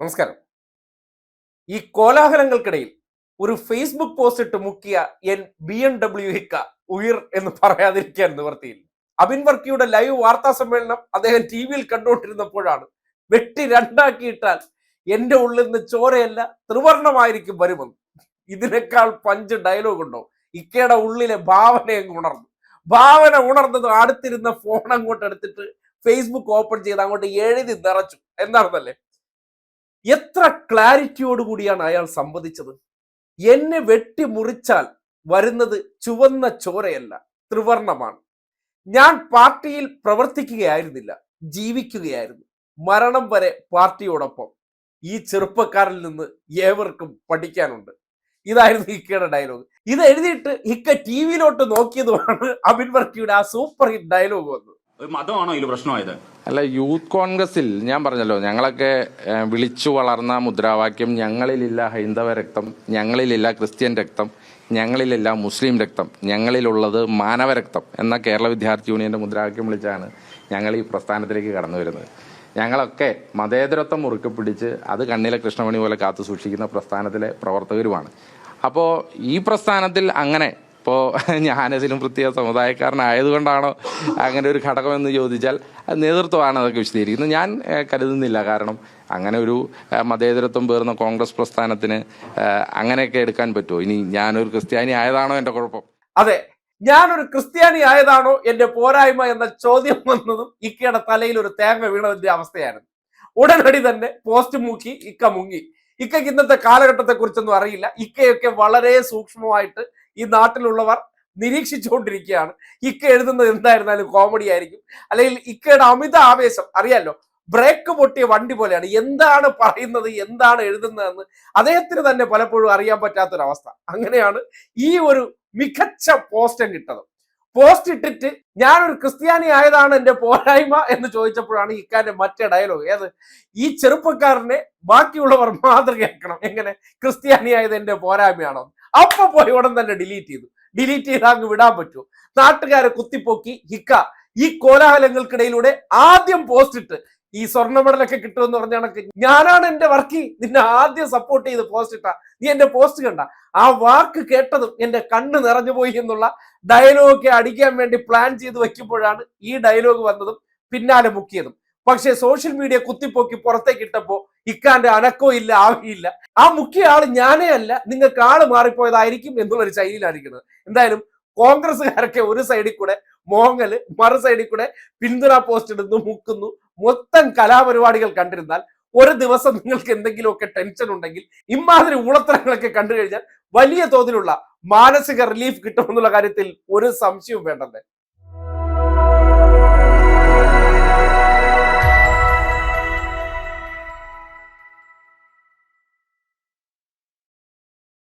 നമസ്കാരം. ഈ കോലാഹലങ്ങൾക്കിടയിൽ ഒരു ഫേസ്ബുക്ക് പോസ്റ്റ് ഇട്ട് മുക്കിയ എൻ ബി എൻ ഡബ്ല്യു ഹിക്ക ഉയർ എന്ന് പറയാതിരിക്കാൻ നിവർത്തിയില്ല. അബിൻ വർക്കിയുടെ ലൈവ് വാർത്താ സമ്മേളനം അദ്ദേഹം ടി വിയിൽ കണ്ടുകൊണ്ടിരുന്നപ്പോഴാണ് വെട്ടി രണ്ടാക്കിയിട്ടാൽ എന്റെ ഉള്ളിൽ നിന്ന് ചോരയല്ല ത്രിവർണമായിരിക്കും വരുമെന്ന്. ഇതിനേക്കാൾ പഞ്ച് ഡയലോഗ് ഉണ്ടോ? ഇക്കയുടെ ഉള്ളിലെ ഭാവന അങ്ങ് ഉണർന്നു. ഭാവന ഉണർന്നത് അടുത്തിരുന്ന ഫോൺ അങ്ങോട്ട് എടുത്തിട്ട് ഫേസ്ബുക്ക് ഓപ്പൺ ചെയ്ത് അങ്ങോട്ട് എഴുതി നിറച്ചു. എന്താണെന്നല്ലേ? എത്ര ക്ലാരിറ്റിയോട് കൂടിയാണ് അയാൾ സംവദിച്ചത്? എന്നെ വെട്ടിമുറിച്ചാൽ വരുന്നത് ചുവന്ന ചോരയല്ല ത്രിവർണമാണ് ഞാൻ പാർട്ടിയിൽ പ്രവർത്തിക്കുകയായിരുന്നില്ല ജീവിക്കുകയായിരുന്നു. മരണം വരെ പാർട്ടിയോടൊപ്പം ഈ ചെറുപ്പക്കാരിൽ നിന്ന് ഏവർക്കും പഠിക്കാനുണ്ട്. ഇതായിരുന്നു ഹിക്കയുടെ ഡയലോഗ്. ഇത് എഴുതിയിട്ട് ഹിക്ക ടി വിയിലോട്ട് നോക്കിയതുമാണ് അബിൻ വർക്കിയുടെ ആ സൂപ്പർ ഹിറ്റ് ഡയലോഗ് വന്നത്. മതമാണോ ഇതിൽ പ്രശ്നമായത്? അല്ല യൂത്ത് കോൺഗ്രസിൽ ഞാൻ പറഞ്ഞല്ലോ ഞങ്ങളൊക്കെ വിളിച്ചു വളർന്ന മുദ്രാവാക്യം ഞങ്ങളിലില്ല ഹൈന്ദവ രക്തം ഞങ്ങളിലില്ല ക്രിസ്ത്യൻ രക്തം ഞങ്ങളിലില്ല മുസ്ലിം രക്തം ഞങ്ങളിലുള്ളത് മാനവരക്തം എന്ന കേരള വിദ്യാർത്ഥി യൂണിയന്റെ മുദ്രാവാക്യം വിളിച്ചാണ് ഞങ്ങൾ ഈ പ്രസ്ഥാനത്തിലേക്ക് കടന്നു വരുന്നത്. ഞങ്ങളൊക്കെ മതേതരത്വം മുറുക്കെ പിടിച്ച് അത് കണ്ണിലെ കൃഷ്ണമണി പോലെ കാത്തു സൂക്ഷിക്കുന്ന പ്രസ്ഥാനത്തിലെ പ്രവർത്തകരുമാണ്. അപ്പോൾ ഈ പ്രസ്ഥാനത്തിൽ അങ്ങനെ ഇപ്പോൾ ഞാനതിലും പ്രത്യേക സമുദായക്കാരനായതുകൊണ്ടാണോ അങ്ങനെ ഒരു ഘടകമെന്ന് ചോദിച്ചാൽ നേതൃത്വമാണ് അതൊക്കെ വിശദീകരിക്കുന്നത്. ഞാൻ കരുതുന്നില്ല. കാരണം അങ്ങനെ ഒരു മതേതരത്വം പേർന്ന കോൺഗ്രസ് പ്രസ്ഥാനത്തിന് അങ്ങനെയൊക്കെ എടുക്കാൻ പറ്റുമോ? ഇനി ഞാനൊരു ക്രിസ്ത്യാനി ആയതാണോ എന്റെ കുഴപ്പം? അതെ. ഞാനൊരു ക്രിസ്ത്യാനി ആയതാണോ എന്റെ പോരായ്മ എന്ന ചോദ്യം വന്നതും ഇക്കയുടെ തലയിൽ ഒരു തേങ്ങ വീണതിന്റെ അവസ്ഥയായിരുന്നു. ഉടനടി തന്നെ പോസ്റ്റ് മൂക്കി ഇക്ക മുങ്ങി. ഇക്കയ്ക്ക് ഇന്നത്തെ കാലഘട്ടത്തെ കുറിച്ചൊന്നും അറിയില്ല. ഇക്കയൊക്കെ വളരെ സൂക്ഷ്മമായിട്ട് ഈ നാട്ടിലുള്ളവർ നിരീക്ഷിച്ചുകൊണ്ടിരിക്കുകയാണ്. ഇക്ക എഴുതുന്നത് എന്തായിരുന്നാലും കോമഡി ആയിരിക്കും. അല്ലെങ്കിൽ ഇക്കയുടെ അമിത ആവേശം അറിയാലോ? ബ്രേക്ക് പൊട്ടിയ വണ്ടി പോലെയാണ്. എന്താണ് പറയുന്നത് എന്താണ് എഴുതുന്നതെന്ന് അദ്ദേഹത്തിന് തന്നെ പലപ്പോഴും അറിയാൻ പറ്റാത്തൊരവസ്ഥ. അങ്ങനെയാണ് ഈ ഒരു മികച്ച പോസ്റ്റം കിട്ടത്. പോസ്റ്റ് ഇട്ടിട്ട് ഞാനൊരു ക്രിസ്ത്യാനി ആയതാണ് എന്റെ പോരായ്മ എന്ന് ചോദിച്ചപ്പോഴാണ് ഇക്കാന്റെ മറ്റേ ഡയലോഗ് ഏത്? ഈ ചെറുപ്പക്കാരനെ ബാക്കിയുള്ളവർ മാതൃകയാക്കണം. എങ്ങനെ? ക്രിസ്ത്യാനി ആയത് എന്റെ പോരായ്മയാണോ? അപ്പൊ പോയി ഉടൻ തന്നെ ഡിലീറ്റ് ചെയ്തു. ഡിലീറ്റ് ചെയ്ത് അങ്ങ് വിടാൻ പറ്റുമോ? നാട്ടുകാരെ കുത്തിപ്പോക്കി ഹിക്ക. ഈ കോലാഹലങ്ങൾക്കിടയിലൂടെ ആദ്യം പോസ്റ്റ് ഇട്ട് ഈ സ്വർണ മെഡലൊക്കെ കിട്ടുമെന്ന് പറഞ്ഞ കണക്ക് ഞാനാണ് എന്റെ വർക്കി നിന്നെ ആദ്യം സപ്പോർട്ട് ചെയ്ത് പോസ്റ്റ് ഇട്ട. നീ എന്റെ പോസ്റ്റ് കണ്ട. ആ വാക്ക് കേട്ടതും എന്റെ കണ്ണ് നിറഞ്ഞു പോയി എന്നുള്ള ഡയലോഗൊക്കെ അടിക്കാൻ വേണ്ടി പ്ലാൻ ചെയ്ത് വെക്കുമ്പോഴാണ് ഈ ഡയലോഗ് വന്നതും പിന്നാലെ മുക്കിയതും. പക്ഷേ സോഷ്യൽ മീഡിയ കുത്തിപ്പോക്കി പുറത്തേക്ക് ഇട്ടപ്പോ ഇക്കാന്റെ അനക്കോ ഇല്ല ആവിയില്ല ആ മുഖ്യ ആൾ ഞാനേ അല്ല നിങ്ങൾക്ക് ആൾ മാറിപ്പോയതായിരിക്കും എന്നുള്ളൊരു ശൈലിയിലായിരിക്കുന്നത്. എന്തായാലും കോൺഗ്രസ്സുകാരൊക്കെ ഒരു സൈഡിൽ കൂടെ മോങ്ങൽ മറു സൈഡിൽ കൂടെ പിന്തുണ പോസ്റ്റ് ഇടുന്നു മുക്കുന്നു. മൊത്തം കലാപരിപാടികൾ കണ്ടിരുന്നാൽ ഒരു ദിവസം നിങ്ങൾക്ക് എന്തെങ്കിലുമൊക്കെ ടെൻഷൻ ഉണ്ടെങ്കിൽ ഇമാതിരി ഊളത്തരങ്ങളൊക്കെ കണ്ടു കഴിഞ്ഞാൽ വലിയ തോതിലുള്ള മാനസിക റിലീഫ് കിട്ടുമെന്നുള്ള കാര്യത്തിൽ ഒരു സംശയവും വേണ്ടത്